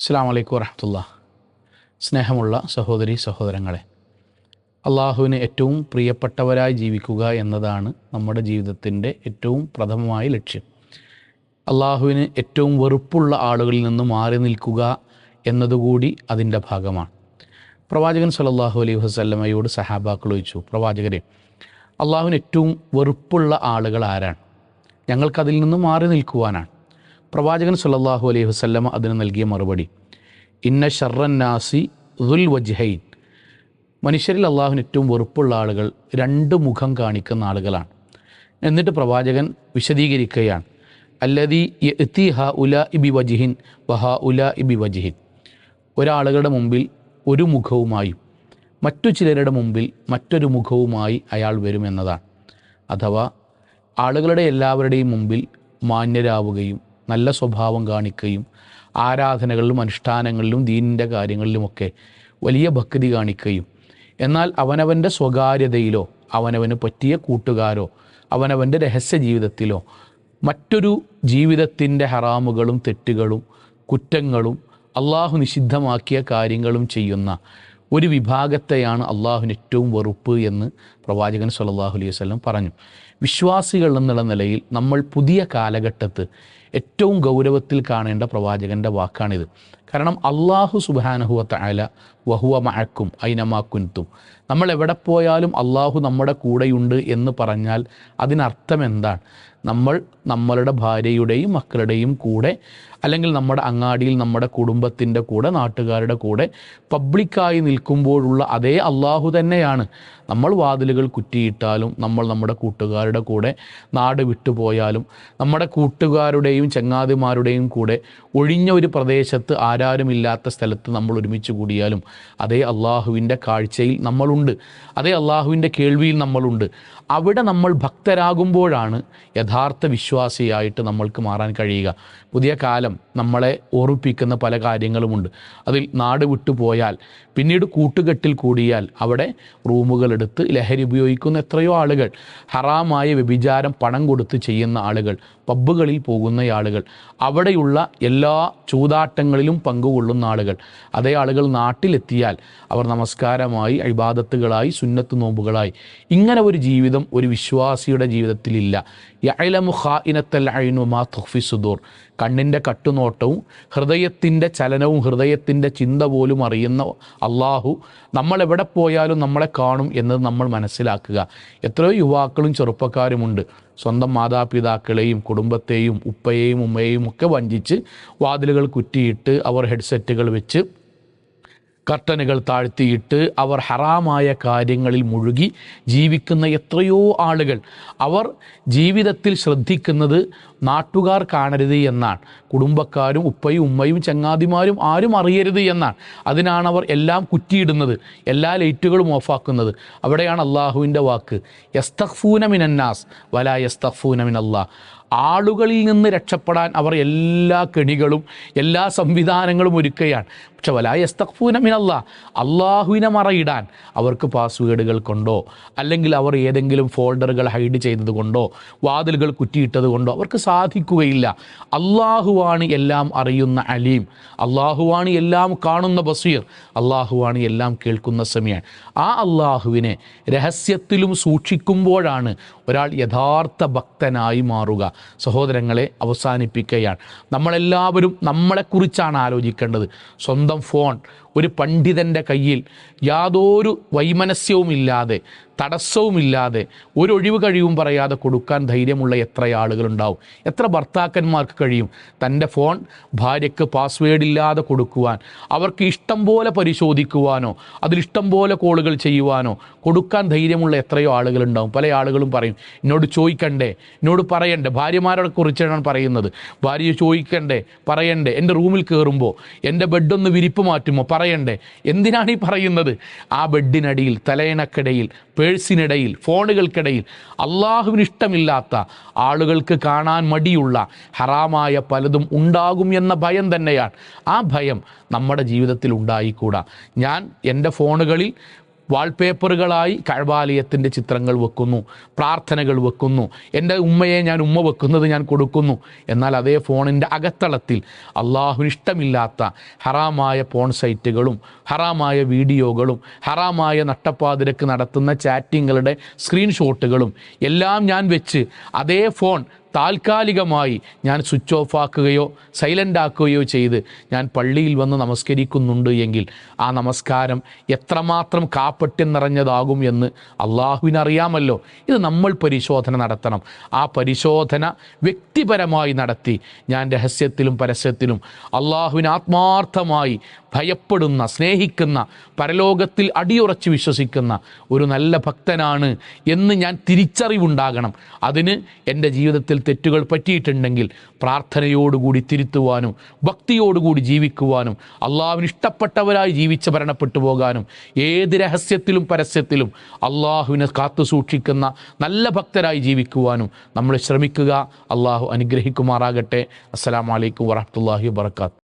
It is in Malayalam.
അസ്സാം വലൈക്കും വരഹമുല്ല സ്നേഹമുള്ള സഹോദരി സഹോദരങ്ങളെ അള്ളാഹുവിന് ഏറ്റവും പ്രിയപ്പെട്ടവരായി ജീവിക്കുക എന്നതാണ് നമ്മുടെ ജീവിതത്തിന്റെ ഏറ്റവും പ്രഥമമായ ലക്ഷ്യം. അള്ളാഹുവിന് ഏറ്റവും വെറുപ്പുള്ള ആളുകളിൽ നിന്ന് മാറി നിൽക്കുക എന്നതുകൂടി അതിന്റെ ഭാഗമാണ്. പ്രവാചകൻ സലല്ലാഹു അലൈഹി വസല്ലമയോട് സഹാബാക്കൾ ചോദിച്ചു പ്രവാചകരെ അള്ളാഹുവിന് ഏറ്റവും വെറുപ്പുള്ള ആളുകൾ ആരാണ്? ഞങ്ങൾക്കതിൽ നിന്ന് മാറി നിൽക്കുവാനാണ്. പ്രവാചകൻ സല്ലല്ലാഹു അലൈഹി വസല്ലമ അതിന് നൽകിയ മറുപടി ഇന്ന ഷർറന്നാസി ദുൽ വജ്ഹൈൻ. മനുഷ്യരിൽ അള്ളാഹുവിന് ഏറ്റവും വെറുപ്പുള്ള ആളുകൾ രണ്ട് മുഖം കാണിക്കുന്ന ആളുകളാണ്. എന്നിട്ട് പ്രവാചകൻ വിശദീകരിക്കുകയാണ് അല്ലതി എത്തി ഹ ഉല ഇബി വജിഹിൻ വഹ ഉല ഇബി വജിഹിൻ ഒരാളുകളുടെ മുമ്പിൽ ഒരു മുഖവുമായും മറ്റു ചിലരുടെ മുമ്പിൽ മറ്റൊരു മുഖവുമായി അയാൾ വരുമെന്നതാണ്. അഥവാ ആളുകളുടെ എല്ലാവരുടെയും മുമ്പിൽ മാന്യരാവുകയും നല്ല സ്വഭാവം കാണിക്കുകയും ആരാധനകളിലും അനുഷ്ഠാനങ്ങളിലും ദീനിന്റെ കാര്യങ്ങളിലുമൊക്കെ വലിയ ഭക്തി കാണിക്കുകയും. എന്നാൽ അവനവന്റെ സ്വകാര്യതയിലോ അവനവന് പറ്റിയ കൂട്ടുകാരോ അവനവന്റെ രഹസ്യ ജീവിതത്തിലോ മറ്റൊരു ജീവിതത്തിന്റെ ഹറാമുകളും തെറ്റുകളും കുറ്റങ്ങളും അള്ളാഹു നിഷിദ്ധമാക്കിയ കാര്യങ്ങളും ചെയ്യുന്ന ഒരു വിഭാഗത്തെയാണ് അള്ളാഹുവിന് ഏറ്റവും വെറുപ്പ് എന്ന് പ്രവാചകൻ സല്ലല്ലാഹു അലൈഹി വസല്ലം പറഞ്ഞു. വിശ്വാസികൾ എന്നുള്ള നിലയിൽ നമ്മൾ പുതിയ കാലഘട്ടത്ത് ഏറ്റവും ഗൗരവത്തിൽ കാണേണ്ട പ്രവാചകന്റെ വാക്കാണിത്. കാരണം അള്ളാഹു സുബാനഹുവത്ത അല വഹുവ മഴക്കും ഐനമാക്കുൻത്തും നമ്മൾ എവിടെ പോയാലും അള്ളാഹു നമ്മുടെ കൂടെയുണ്ട് എന്ന് പറഞ്ഞാൽ അതിനർത്ഥം എന്താണ്? നമ്മൾ നമ്മളുടെ ഭാര്യയുടെയും മക്കളുടെയും കൂടെ അല്ലെങ്കിൽ നമ്മുടെ അങ്ങാടിയിൽ നമ്മുടെ കുടുംബത്തിന്റെ കൂടെ നാട്ടുകാരുടെ കൂടെ പബ്ലിക്കായി നിൽക്കുമ്പോഴുള്ള അതേ അള്ളാഹു തന്നെയാണ്. നമ്മൾ വാതിലുകൾ കുറ്റിയിട്ടാലും നമ്മൾ നമ്മുടെ കൂട്ടുകാരുടെ കൂടെ നാട് വിട്ടുപോയാലും നമ്മുടെ കൂട്ടുകാരുടെയും ചങ്ങാതിമാരുടെയും കൂടെ ഒഴിഞ്ഞ ഒരു പ്രദേശത്ത് ആരാരുമില്ലാത്ത സ്ഥലത്ത് നമ്മൾ ഒരുമിച്ച് കൂടിയാലും അതേ അള്ളാഹുവിന്റെ കാഴ്ചയിൽ നമ്മളുണ്ട്. അതേ അള്ളാഹുവിന്റെ കേൾവിയിൽ നമ്മളുണ്ട്. അവിടെ നമ്മൾ ഭക്തരാകുമ്പോഴാണ് യഥാർത്ഥ വിശ്വാസിയായിട്ട് നമ്മൾക്ക് മാറാൻ കഴിയുക. പുതിയ കാലം നമ്മളെ ഓർമ്മിപ്പിക്കുന്ന പല കാര്യങ്ങളുമുണ്ട്. അതിൽ നാട് വിട്ടുപോയാൽ പിന്നീട് കൂട്ടുകെട്ടിൽ കൂടിയാൽ അവിടെ റൂമുകളെടുത്ത് ലഹരി ഉപയോഗിക്കുന്ന എത്രയോ ആളുകൾ ഹറാമായ വ്യഭിചാരം പണം കൊടുത്ത് ചെയ്യുന്ന ആളുകൾ പബ്ബുകളിൽ പോകുന്ന ആളുകൾ. അവിടെയുള്ള എല്ലാ ചൂതാട്ടങ്ങളിലും പങ്കുകൊള്ളുന്ന ആളുകൾ. അതേ ആളുകൾ നാട്ടിലെത്തിയാൽ അവർ നമസ്കാരമായി അഴിബാദത്തുകളായി സുന്നത്ത് നോമ്പുകളായി. ഇങ്ങനെ ഒരു ജീവിതം ഒരു വിശ്വാസിയുടെ ജീവിതത്തിലില്ല. യഅലമു ഐനു മാ കണ്ണിന്റെ കട്ടുനോട്ടവും ഹൃദയത്തിന്റെ ചലനവും ഹൃദയത്തിന്റെ ചിന്ത പോലും അറിയുന്ന അള്ളാഹു നമ്മൾ എവിടെ പോയാലും നമ്മളെ കാണും എന്നത് നമ്മൾ മനസ്സിലാക്കുക. എത്രയോ യുവാക്കളും ചെറുപ്പക്കാരുമുണ്ട്. സ്വന്തം മാതാപിതാക്കളെയും കുടുംബത്തെയും ഉപ്പയെയും ഉമ്മയെയും ഒക്കെ വഞ്ചിച്ച് വാതിലുകൾ കുറ്റിയിട്ട് അവർ ഹെഡ്സെറ്റുകൾ വെച്ച് കർട്ടനുകൾ താഴ്ത്തിയിട്ട് അവർ ഹറാമായ കാര്യങ്ങളിൽ മുഴുകി ജീവിക്കുന്ന എത്രയോ ആളുകൾ. അവർ ജീവിതത്തിൽ ശ്രദ്ധിക്കുന്നത് നാട്ടുകാർ കാണരുത് എന്നാണ്. കുടുംബക്കാരും ഉപ്പയും ഉമ്മയും ചങ്ങാതിമാരും ആരും അറിയരുത് എന്നാണ്. അതിനാണ് അവർ എല്ലാം കുറ്റിയിടുന്നത് എല്ലാ ലൈറ്റുകളും ഓഫാക്കുന്നത്. അവിടെയാണ് അള്ളാഹുവിന്റെ വാക്ക്. യസ്തഖ്ഫൂന മിനന്നാസ് വല യസ്തഫൂന മിൻ അള്ളാഹ് ആളുകളിൽ നിന്ന് രക്ഷപ്പെടാൻ അവർ എല്ലാ കെണികളും എല്ലാ സംവിധാനങ്ങളും ഒരുക്കുകയാണ്. പക്ഷെ വലായ എസ്തഖ്ഫൂനമിനല്ല അള്ളാഹുവിനെ മറയിടാൻ അവർക്ക് പാസ്വേഡുകൾ കൊണ്ടോ അല്ലെങ്കിൽ അവർ ഏതെങ്കിലും ഫോൾഡറുകൾ ഹൈഡ് ചെയ്തത് കൊണ്ടോ വാതിലുകൾ കുറ്റിയിട്ടത് കൊണ്ടോ അവർക്ക് സാധിക്കുകയില്ല. അള്ളാഹുവാണ് എല്ലാം അറിയുന്ന അലീം. അള്ളാഹുവാണ് എല്ലാം കാണുന്ന ബസീർ. അള്ളാഹുവാണ് എല്ലാം കേൾക്കുന്ന സമയാണ് ആ അള്ളാഹുവിനെ രഹസ്യത്തിലും സൂക്ഷിക്കുമ്പോഴാണ് ഒരാൾ യഥാർത്ഥ ഭക്തനായി മാറുക. സഹോദരങ്ങളെ അവസാനിപ്പിക്കുകയാണ് നമ്മളെല്ലാവരും നമ്മളെക്കുറിച്ചാണ് ആലോചിക്കേണ്ടത്. സ്വന്തം ഫോൺ ഒരു പണ്ഡിതന്റെ കയ്യിൽ യാതൊരു വൈമനസ്യവുമില്ലാതെ തടസ്സവുമില്ലാതെ ഒരു ഒഴിവ് കഴിവും പറയാതെ കൊടുക്കാൻ ധൈര്യമുള്ള എത്ര ആളുകളുണ്ടാവും? എത്ര ഭർത്താക്കന്മാർക്ക് കഴിയും? തന്റെ ഫോൺ ഭാര്യയ്ക്ക് പാസ്വേഡ് ഇല്ലാതെ കൊടുക്കുവാൻ അവർക്ക് ഇഷ്ടം പോലെ പരിശോധിക്കുവാനോ അതിലിഷ്ടം പോലെ കോളുകൾ ചെയ്യുവാനോ കൊടുക്കാൻ ധൈര്യമുള്ള എത്രയോ ആളുകളുണ്ടാവും. പല ആളുകളും പറയും എന്നോട് ചോദിക്കണ്ടേ? എന്നോട് പറയണ്ടേ? ഭാര്യമാരോട് കുറിച്ചാണ് പറയുന്നത്. ഭാര്യ ചോദിക്കണ്ടേ? പറയണ്ടേ? എന്റെ റൂമിൽ കയറുമ്പോൾ എന്റെ ബെഡൊന്ന് വിരിപ്പ് മാറ്റുമോ? പറയണ്ടേ? എന്തിനാണ് ഈ പറയുന്നത്? ആ ബെഡിനടിയിൽ തലയിണക്കിടയിൽ പേഴ്സിനിടയിൽ ഫോണുകൾക്കിടയിൽ അള്ളാഹുവിന് ഇഷ്ടമില്ലാത്ത ആളുകൾക്ക് കാണാൻ മടിയുള്ള ഹറാമായ പലതും ഉണ്ടാകും എന്ന ഭയം തന്നെയാണ്. ആ ഭയം നമ്മുടെ ജീവിതത്തിൽ ഉണ്ടായിക്കൂടാ. ഞാൻ എന്റെ ഫോണുകളിൽ വാൾപേപ്പറുകളായി കഴബാലയത്തിന്റെ ചിത്രങ്ങൾ വെക്കുന്നു പ്രാർത്ഥനകൾ വെക്കുന്നു. എന്റെ ഉമ്മയെ ഞാൻ ഉമ്മ വെക്കുന്നത് ഞാൻ കൊടുക്കുന്നു. എന്നാൽ അതേ ഫോണിന്റെ അകത്തളത്തിൽ അള്ളാഹുവിന് ഇഷ്ടമില്ലാത്ത ഹറാമായ പോൺ സൈറ്റുകളും ഹറാമായ വീഡിയോകളും ഹറാമായ നട്ടപ്പാതിരക്ക് നടത്തുന്ന ചാറ്റിങ്ങുകളുടെ സ്ക്രീൻഷോട്ടുകളും എല്ലാം ഞാൻ വെച്ച് അതേ ഫോൺ താൽക്കാലികമായി ഞാൻ സ്വിച്ച് ഓഫ് ആക്കുകയോ സൈലന്റ് ആക്കുകയോ ചെയ്ത് ഞാൻ പള്ളിയിൽ വന്ന് നമസ്കരിക്കുന്നുണ്ട് എങ്കിൽ ആ നമസ്കാരം എത്രമാത്രം കാപ്പട്യം നിറഞ്ഞതാകും എന്ന് അള്ളാഹുവിനറിയാമല്ലോ. ഇത് നമ്മൾ പരിശോധന നടത്തണം. ആ പരിശോധന വ്യക്തിപരമായി നടത്തി ഞാൻ രഹസ്യത്തിലും പരസ്യത്തിലും അള്ളാഹുവിന് ആത്മാർത്ഥമായി ഭയപ്പെടുന്ന സ്നേഹിക്കുന്ന പരലോകത്തിൽ അടിയുറച്ച് വിശ്വസിക്കുന്ന ഒരു നല്ല ഭക്തനാണ് എന്ന് ഞാൻ തിരിച്ചറിവുണ്ടാകണം. അതിന് എന്റെ ജീവിതത്തിൽ തെറ്റുകൾ പറ്റിയിട്ടുണ്ടെങ്കിൽ പ്രാർത്ഥനയോടുകൂടി തിരുത്തുവാനും ഭക്തിയോടുകൂടി ജീവിക്കുവാനും അള്ളാഹുവിന് ഇഷ്ടപ്പെട്ടവരായി ജീവിച്ച് മരണപ്പെട്ടു പോകാനും ഏത് രഹസ്യത്തിലും പരസ്യത്തിലും അള്ളാഹുവിനെ കാത്തു സൂക്ഷിക്കുന്ന നല്ല ഭക്തരായി ജീവിക്കുവാനും നമ്മൾ ശ്രമിക്കുക. അള്ളാഹു അനുഗ്രഹിക്കുമാറാകട്ടെ. അസ്സലാമലൈക്കും വറഹമുല്ലാഹി വാത്തു